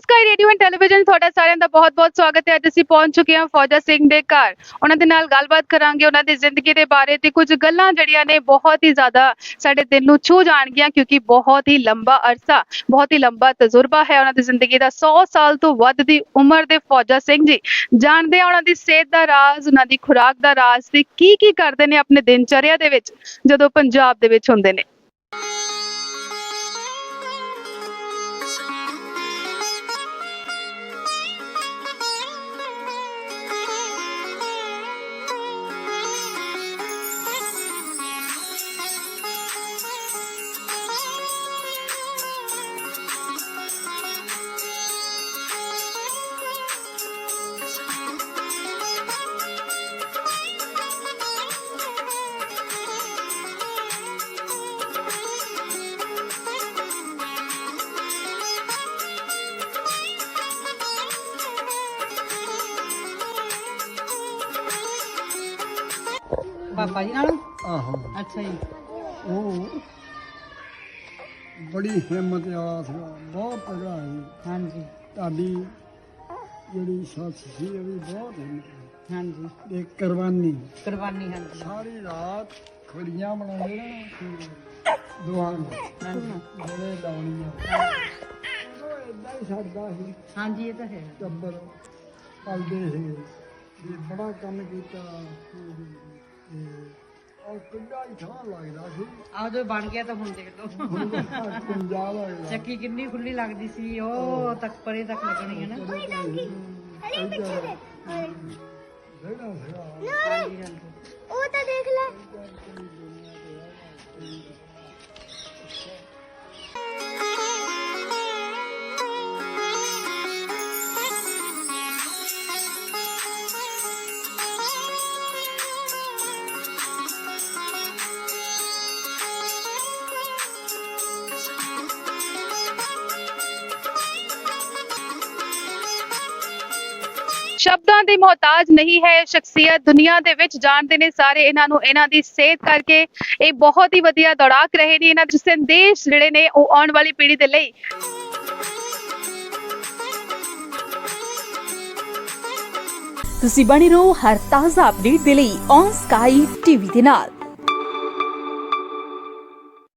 Sky radio and television ਤੁਹਾਡਾ ਸਾਰਿਆਂ ਦਾ ਬਹੁਤ-ਬਹੁਤ ਸਵਾਗਤ ਹੈ। ਅੱਜ ਅਸੀਂ ਪਹੁੰਚ ਚੁੱਕੇ ਹਾਂ ਫੌਜਾ ਸਿੰਘ ਦੇ ਘਰ। ਉਹਨਾਂ ਦੇ ਨਾਲ ਗੱਲਬਾਤ ਕਰਾਂਗੇ, ਉਹਨਾਂ ਦੀ ਜ਼ਿੰਦਗੀ ਦੇ ਬਾਰੇ ਤੇ ਕੁਝ ਗੱਲਾਂ ਜਿਹੜੀਆਂ ਨੇ ਬਹੁਤ ਹੀ ਜ਼ਿਆਦਾ ਸਾਡੇ ਦਿਲ ਨੂੰ ਛੂ ਜਾਣਗੀਆਂ ਕਿਉਂਕਿ ਬਹੁਤ ਹੀ ਲੰਬਾ ਅਰਸਾ, ਬਹੁਤ ਹੀ ਲੰਬਾ ਤਜਰਬਾ ਹੈ ਉਹਨਾਂ ਦੀ ਜ਼ਿੰਦਗੀ ਦਾ। 100 ਸਾਲ ਤੋਂ ਵੱਧ ਦੀ ਉਮਰ ਦੇ ਫੌਜਾ ਸਿੰਘ ਜੀ। ਜਾਣਦੇ ਆ ਉਹਨਾਂ ਦੀ ਸਿਹਤ ਦਾ ਰਾਜ਼, ਉਹਨਾਂ ਦੀ ਖੁਰਾਕ ਦਾ ਰਾਜ਼ ਤੇ ਕੀ ਕੀ ਕਰਦੇ ਨੇ ਆਪਣੇ ਦਿਨਚਰਿਆ ਦੇ ਵਿੱਚ, ਜਦੋਂ ਪੰਜਾਬ ਦੇ ਵਿੱਚ ਹੁੰਦੇ ਨੇ। ਪਾਪਾ ਜੀ ਨਾਲ? ਆਹੋ। ਅੱਛਾ ਜੀ। ਉਹ ਬੜੀ ਹਿੰਮਤ ਵਾਲਾ ਸੀਗਾ ਬਹੁਤ ਸੀ ਹਾਂਜੀ। ਤੁਹਾਡੀ ਜਿਹੜੀ ਸੱਸ ਸੀ ਉਹ ਵੀ ਬਹੁਤ ਹਿੰਮਤ ਹਾਂਜੀ। ਤੇ ਕੁਰਬਾਨੀ। ਕੁਰਬਾਨੀ ਹਾਂਜੀ। ਸਾਰੀ ਰਾਤ ਖੜੀਆਂ ਬਣਾਉਂਦੇ ਨਾ ਦੁਆਨ ਜਿਹੜੇ ਲਾਉਣੀਆਂ ਉਹ ਇਦਾਂ ਹੀ ਛੱਡਦਾ ਸੀ। ਹਾਂਜੀ ਇਹ ਤਾਂ ਹੈ। ਟੱਬਰ ਪਲਦੇ ਸੀ। ਵੀ ਬੜਾ ਕੰਮ ਕੀਤਾ। ਤੇ ਉਹ ਕਿੰਨਾ ਹੀ ਥਾਂ ਲੱਗਦਾ ਸੀ। ਆਹ ਜੋ ਬਣ ਗਿਆ ਤਾਂ ਹੁਣ ਦੇਖ ਲਓ। ਹੁਣ ਤਾਂ ਪੰਜਾਬ ਲੱਗਦਾ। ਚੱਕੀ ਕਿੰਨੀ ਖੁੱਲੀ ਲੱਗਦੀ ਸੀ ਉਹ ਤੱਕ ਪਰੇ ਤੱਕ ਲੱਗਣੀ ਹੈ ਨਾ। ਜਿਹੜਾ ਸੀਗਾ। ਹਾਂਜੀ ਉਹ ਤਾਂ ਦੇਖ ਲੈ। ਸ਼ਬਦਾਂ ਦੀ ਮੁਹਤਾਜ ਨਹੀਂ ਹੈ ਸ਼ਖਸੀਅਤ। ਦੁਨੀਆ ਦੇ ਵਿੱਚ ਜਾਣਦੇ ਨੇ ਸਾਰੇ ਇਹਨਾਂ ਨੂੰ, ਇਹਨਾਂ ਦੀ ਸਿਹਤ ਕਰਕੇ ਇਹ ਬਹੁਤ ਹੀ ਵਧੀਆ ਦੌੜਾਕ ਰਹੇ ਨੇ। ਇਹਨਾਂ ਦੇ ਸੰਦੇਸ਼ ਜਿਹੜੇ ਨੇ ਉਹ ਆਉਣ ਵਾਲੀ ਪੀੜ੍ਹੀ ਦੇ ਲਈ। ਤੁਸੀਂ ਬਣੇ ਰਹੋ ਹਰ ਤਾਜ਼ਾ ਅਪਡੇਟ ਦੇ ਲਈ ਔਨ ਸਕਾਈ ਟੀਵੀ ਦੇ ਨਾਲ।